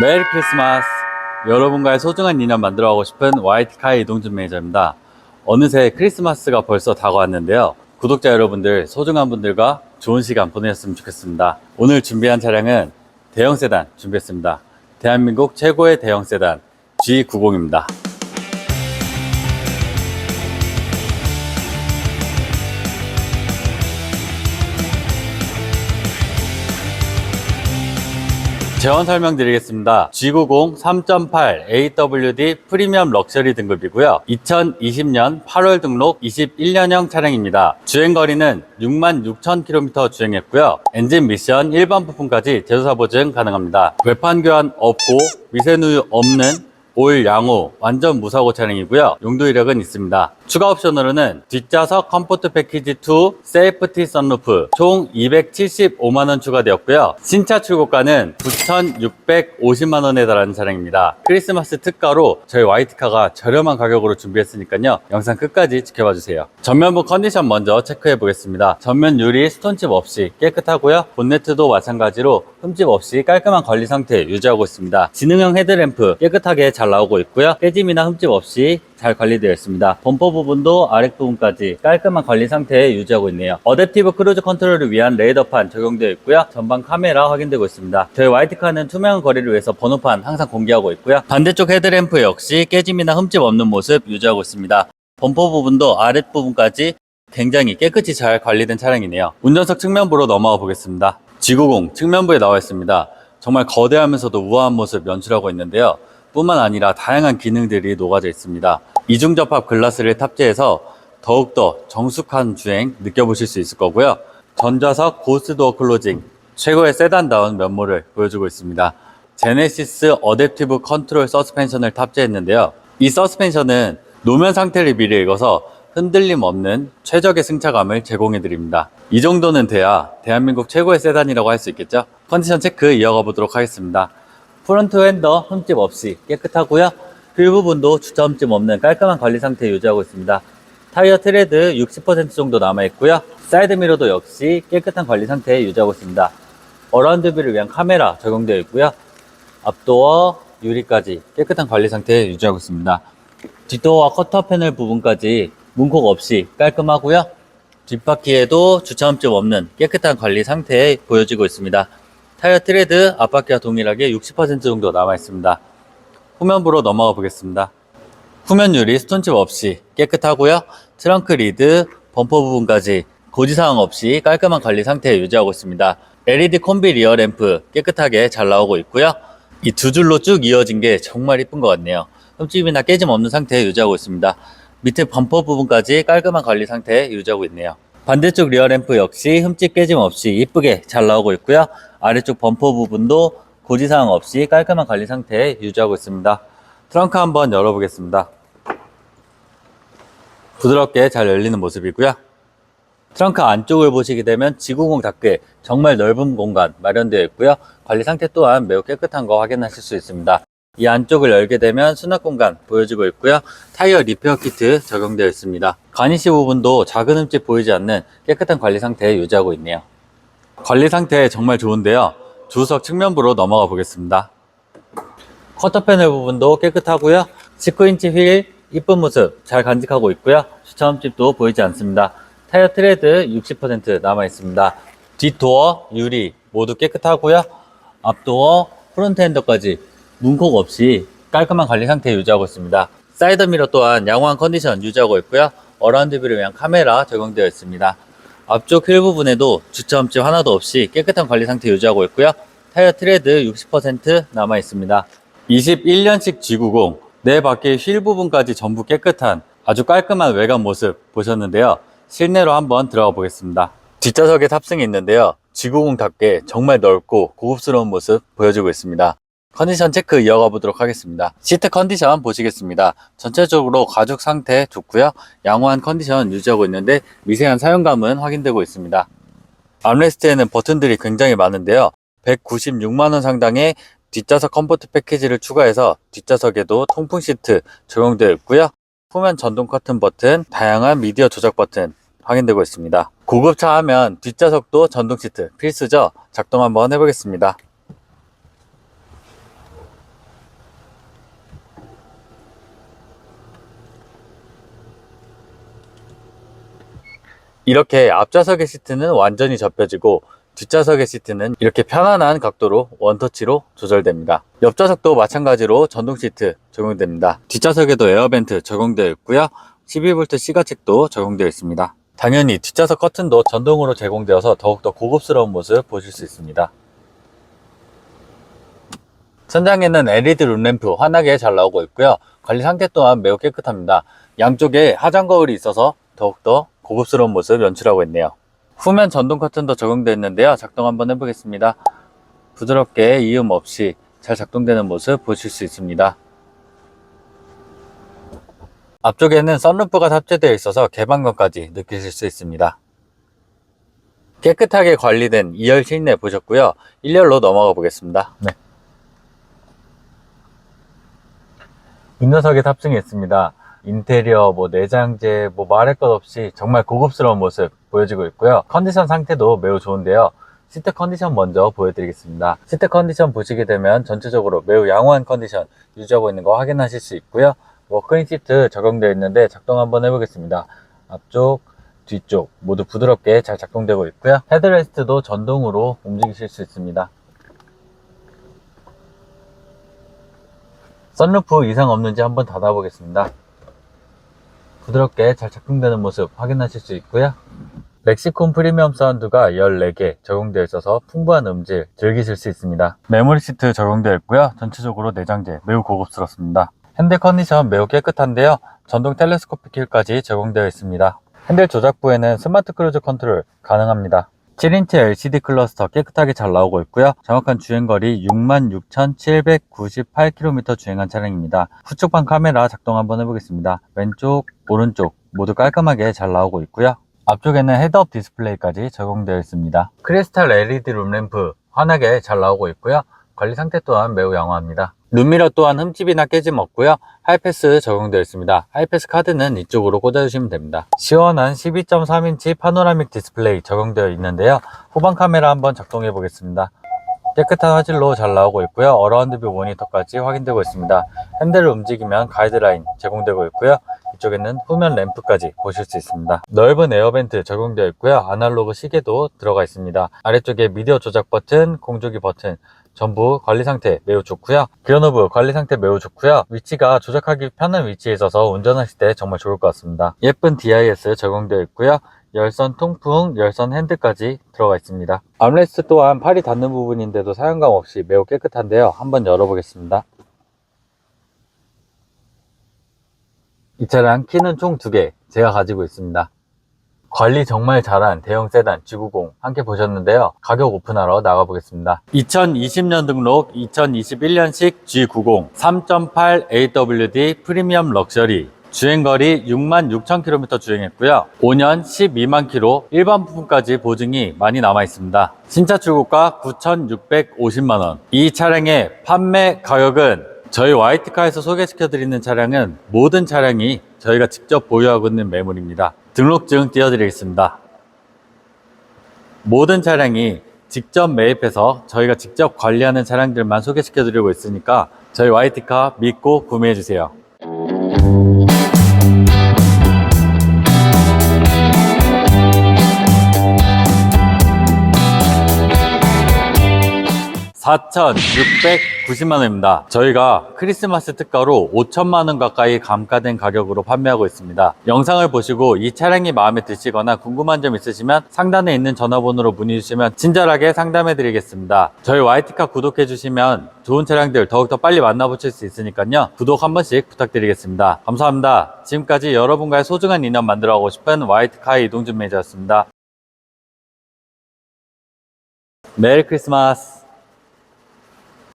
메리 크리스마스! 여러분과의 소중한 인연 만들어가고 싶은 YT카의 이동준 매니저입니다. 어느새 크리스마스가 벌써 다가왔는데요. 구독자 여러분들, 소중한 분들과 좋은 시간 보내셨으면 좋겠습니다. 오늘 준비한 차량은 대형 세단 준비했습니다. 대한민국 최고의 대형 세단 G90입니다. 재원 설명드리겠습니다. G90 3.8 AWD 프리미엄 럭셔리 등급이고요. 2020년 8월 등록 21년형 차량입니다. 주행거리는 66,000km 주행했고요. 엔진 미션 일반 부품까지 제조사 보증 가능합니다. 외판 교환 없고 미세누유 없는 올 양호 완전 무사고 차량이고요. 용도 이력은 있습니다. 추가 옵션으로는 뒷좌석 컴포트 패키지 2 세이프티 선루프 총 275만 원 추가되었고요. 신차 출고가는 9,650만 원에 달하는 차량입니다. 크리스마스 특가로 저희 화이트카가 저렴한 가격으로 준비했으니까요. 영상 끝까지 지켜봐 주세요. 전면부 컨디션 먼저 체크해 보겠습니다. 전면 유리 스톤칩 없이 깨끗하고요. 본네트도 마찬가지로 흠집 없이 깔끔한 관리 상태 유지하고 있습니다. 지능형 헤드램프 깨끗하게 잘 나오고 있고요. 깨짐이나 흠집 없이 잘 관리되어 있습니다. 범퍼 부분도 아랫 부분까지 깔끔한 관리 상태에 유지하고 있네요. 어댑티브 크루즈 컨트롤을 위한 레이더판 적용되어 있고요. 전방 카메라 확인되고 있습니다. 저희 화이트카는 투명한 거리를 위해서 번호판 항상 공개하고 있고요. 반대쪽 헤드램프 역시 깨짐이나 흠집 없는 모습 유지하고 있습니다. 범퍼 부분도 아랫 부분까지 굉장히 깨끗이 잘 관리된 차량이네요. 운전석 측면부로 넘어가 보겠습니다. G90 측면부에 나와 있습니다. 정말 거대하면서도 우아한 모습 연출하고 있는데요. 뿐만 아니라 다양한 기능들이 녹아져 있습니다. 이중 접합 글라스를 탑재해서 더욱더 정숙한 주행 느껴보실 수 있을 거고요. 전좌석 고스도어 클로징 최고의 세단다운 면모를 보여주고 있습니다. 제네시스 어댑티브 컨트롤 서스펜션을 탑재했는데요. 이 서스펜션은 노면 상태를 미리 읽어서 흔들림 없는 최적의 승차감을 제공해 드립니다. 이 정도는 돼야 대한민국 최고의 세단이라고 할 수 있겠죠? 컨디션 체크 이어가 보도록 하겠습니다. 프론트 핸더 흠집 없이 깨끗하고요. 휠 부분도 주차 흠집 없는 깔끔한 관리 상태 유지하고 있습니다. 타이어 트레드 60% 정도 남아 있고요. 사이드 미러도 역시 깨끗한 관리 상태에 유지하고 있습니다. 어라운드 뷰를 위한 카메라 적용되어 있고요. 앞도어 유리까지 깨끗한 관리 상태에 유지하고 있습니다. 뒷도어와 커터 패널 부분까지 문콕 없이 깔끔하고요. 뒷바퀴에도 주차 흠집 없는 깨끗한 관리 상태에 보여지고 있습니다. 타이어 트레드 앞바퀴와 동일하게 60% 정도 남아 있습니다. 후면부로 넘어가 보겠습니다. 후면 유리 스톤칩 없이 깨끗하고요. 트렁크 리드, 범퍼 부분까지 고지사항 없이 깔끔한 관리 상태에 유지하고 있습니다. LED 콤비 리어 램프 깨끗하게 잘 나오고 있고요. 이 두 줄로 쭉 이어진 게 정말 이쁜 것 같네요. 흠집이나 깨짐 없는 상태에 유지하고 있습니다. 밑에 범퍼 부분까지 깔끔한 관리 상태에 유지하고 있네요. 반대쪽 리어 램프 역시 흠집 깨짐 없이 이쁘게 잘 나오고 있고요. 아래쪽 범퍼 부분도 고지사항 없이 깔끔한 관리 상태에 유지하고 있습니다. 트렁크 한번 열어보겠습니다. 부드럽게 잘 열리는 모습이고요. 트렁크 안쪽을 보시게 되면 G90 닫게 정말 넓은 공간 마련되어 있고요. 관리 상태 또한 매우 깨끗한 거 확인하실 수 있습니다. 이 안쪽을 열게 되면 수납 공간 보여지고 있고요. 타이어 리페어 키트 적용되어 있습니다. 가니시 부분도 작은 흠집 보이지 않는 깨끗한 관리 상태에 유지하고 있네요. 관리 상태 정말 좋은데요. 주석 측면부로 넘어가 보겠습니다. 커터 패널 부분도 깨끗하고요. 19인치 휠 이쁜 모습 잘 간직하고 있고요. 주차 흠집도 보이지 않습니다. 타이어 트레드 60% 남아 있습니다. 뒷도어 유리 모두 깨끗하고요. 앞도어 프론트 핸더까지 문콕 없이 깔끔한 관리 상태 유지하고 있습니다. 사이드 미러 또한 양호한 컨디션 유지하고 있고요. 어라운드 뷰를 위한 카메라 적용되어 있습니다. 앞쪽 휠 부분에도 주차 흠집 하나도 없이 깨끗한 관리 상태 유지하고 있고요. 타이어 트레드 60% 남아 있습니다. 21년식 G90 내 밖에 휠 부분까지 전부 깨끗한 아주 깔끔한 외관 모습 보셨는데요. 실내로 한번 들어가 보겠습니다. 뒷좌석에 탑승이 있는데요. G90답게 정말 넓고 고급스러운 모습 보여주고 있습니다. 컨디션 체크 이어가 보도록 하겠습니다. 시트 컨디션 보시겠습니다. 전체적으로 가죽 상태 좋고요. 양호한 컨디션 유지하고 있는데 미세한 사용감은 확인되고 있습니다. 암레스트에는 버튼들이 굉장히 많은데요. 196만원 상당의 뒷좌석 컴포트 패키지를 추가해서 뒷좌석에도 통풍 시트 적용되어 있고요. 후면 전동 커튼 버튼, 다양한 미디어 조작 버튼 확인되고 있습니다. 고급차 하면 뒷좌석도 전동 시트 필수죠. 작동 한번 해보겠습니다. 이렇게 앞좌석의 시트는 완전히 접혀지고 뒷좌석의 시트는 이렇게 편안한 각도로 원터치로 조절됩니다. 옆좌석도 마찬가지로 전동 시트 적용됩니다. 뒷좌석에도 에어벤트 적용되어 있고요. 12V C가책도 적용되어 있습니다. 당연히 뒷좌석 커튼도 전동으로 제공되어서 더욱더 고급스러운 모습 보실 수 있습니다. 천장에는 LED 룸램프 환하게 잘 나오고 있고요. 관리 상태 또한 매우 깨끗합니다. 양쪽에 하장 거울이 있어서 더욱더 고급스러운 모습 연출하고 있네요. 후면 전동 커튼도 적용되어 있는데요. 작동 한번 해보겠습니다. 부드럽게 이음 없이 잘 작동되는 모습 보실 수 있습니다. 앞쪽에는 썬루프가 탑재되어 있어서 개방감까지 느끼실 수 있습니다. 깨끗하게 관리된 2열 실내 보셨고요. 1열로 넘어가 보겠습니다. 네. 운전석에 탑승했습니다. 인테리어, 뭐 내장재, 뭐 말할 것 없이 정말 고급스러운 모습 보여지고 있고요. 컨디션 상태도 매우 좋은데요. 시트 컨디션 먼저 보여드리겠습니다. 시트 컨디션 보시게 되면 전체적으로 매우 양호한 컨디션 유지하고 있는 거 확인하실 수 있고요. 워크인 시트 적용되어 있는데 작동 한번 해보겠습니다. 앞쪽, 뒤쪽 모두 부드럽게 잘 작동되고 있고요. 헤드레스트도 전동으로 움직이실 수 있습니다. 썬루프 이상 없는지 한번 닫아보겠습니다. 부드럽게 잘 작동되는 모습 확인하실 수 있고요. 렉시콘 프리미엄 사운드가 14개 적용되어 있어서 풍부한 음질 즐기실 수 있습니다. 메모리 시트 적용되어 있고요. 전체적으로 내장재 매우 고급스럽습니다. 핸들 컨디션 매우 깨끗한데요. 전동 텔레스코픽 킬까지 적용되어 있습니다. 핸들 조작부에는 스마트 크루즈 컨트롤 가능합니다. 7인치 LCD 클러스터 깨끗하게 잘 나오고 있고요. 정확한 주행거리 66,798km 주행한 차량입니다. 후측방 카메라 작동 한번 해보겠습니다. 왼쪽, 오른쪽 모두 깔끔하게 잘 나오고 있고요. 앞쪽에는 헤드업 디스플레이까지 적용되어 있습니다. 크리스탈 LED 룸램프 환하게 잘 나오고 있고요. 관리 상태 또한 매우 양호합니다. 룸미러 또한 흠집이나 깨짐 없고요. 하이패스 적용되어 있습니다. 하이패스 카드는 이쪽으로 꽂아주시면 됩니다. 시원한 12.3인치 파노라믹 디스플레이 적용되어 있는데요. 후방 카메라 한번 작동해 보겠습니다. 깨끗한 화질로 잘 나오고 있고요. 어라운드 뷰 모니터까지 확인되고 있습니다. 핸들을 움직이면 가이드라인 제공되고 있고요. 이쪽에는 후면 램프까지 보실 수 있습니다. 넓은 에어벤트 적용되어 있고요. 아날로그 시계도 들어가 있습니다. 아래쪽에 미디어 조작 버튼, 공조기 버튼 전부 관리 상태 매우 좋고요. 기어노브 관리 상태 매우 좋고요. 위치가 조작하기 편한 위치에 있어서 운전하실 때 정말 좋을 것 같습니다. 예쁜 DIS 적용되어 있고요. 열선 통풍, 열선 핸드까지 들어가 있습니다. 암레스트 또한 팔이 닿는 부분인데도 사용감 없이 매우 깨끗한데요. 한번 열어보겠습니다. 이 차량 키는 총 2개 제가 가지고 있습니다. 관리 정말 잘한 대형 세단 G90 함께 보셨는데요. 가격 오픈하러 나가보겠습니다. 2020년 등록 2021년식 G90 3.8 AWD 프리미엄 럭셔리 주행거리 66,000km 주행했고요. 5년 12만 km 일반 부품까지 보증이 많이 남아 있습니다. 신차 출고가 9,650만원. 이 차량의 판매 가격은 저희 화이트카에서 소개시켜 드리는 차량은 모든 차량이 저희가 직접 보유하고 있는 매물입니다. 등록증 띄워드리겠습니다. 모든 차량이 직접 매입해서 저희가 직접 관리하는 차량들만 소개시켜 드리고 있으니까 저희 화이트카 믿고 구매해 주세요. (4,690만 원입니다) 저희가 크리스마스 특가로 (5천만 원) 가까이 감가된 가격으로 판매하고 있습니다. 영상을 보시고 이 차량이 마음에 드시거나 궁금한 점 있으시면 상단에 있는 전화번호로 문의 주시면 친절하게 상담해 드리겠습니다. 저희 YT카 구독해 주시면 좋은 차량들 더욱더 빨리 만나보실 수 있으니까요. 구독 한 번씩 부탁드리겠습니다. 감사합니다. 지금까지 여러분과의 소중한 인연 만들어 가고 싶은 YT카의 이동준 매니저였습니다. 메리 크리스마스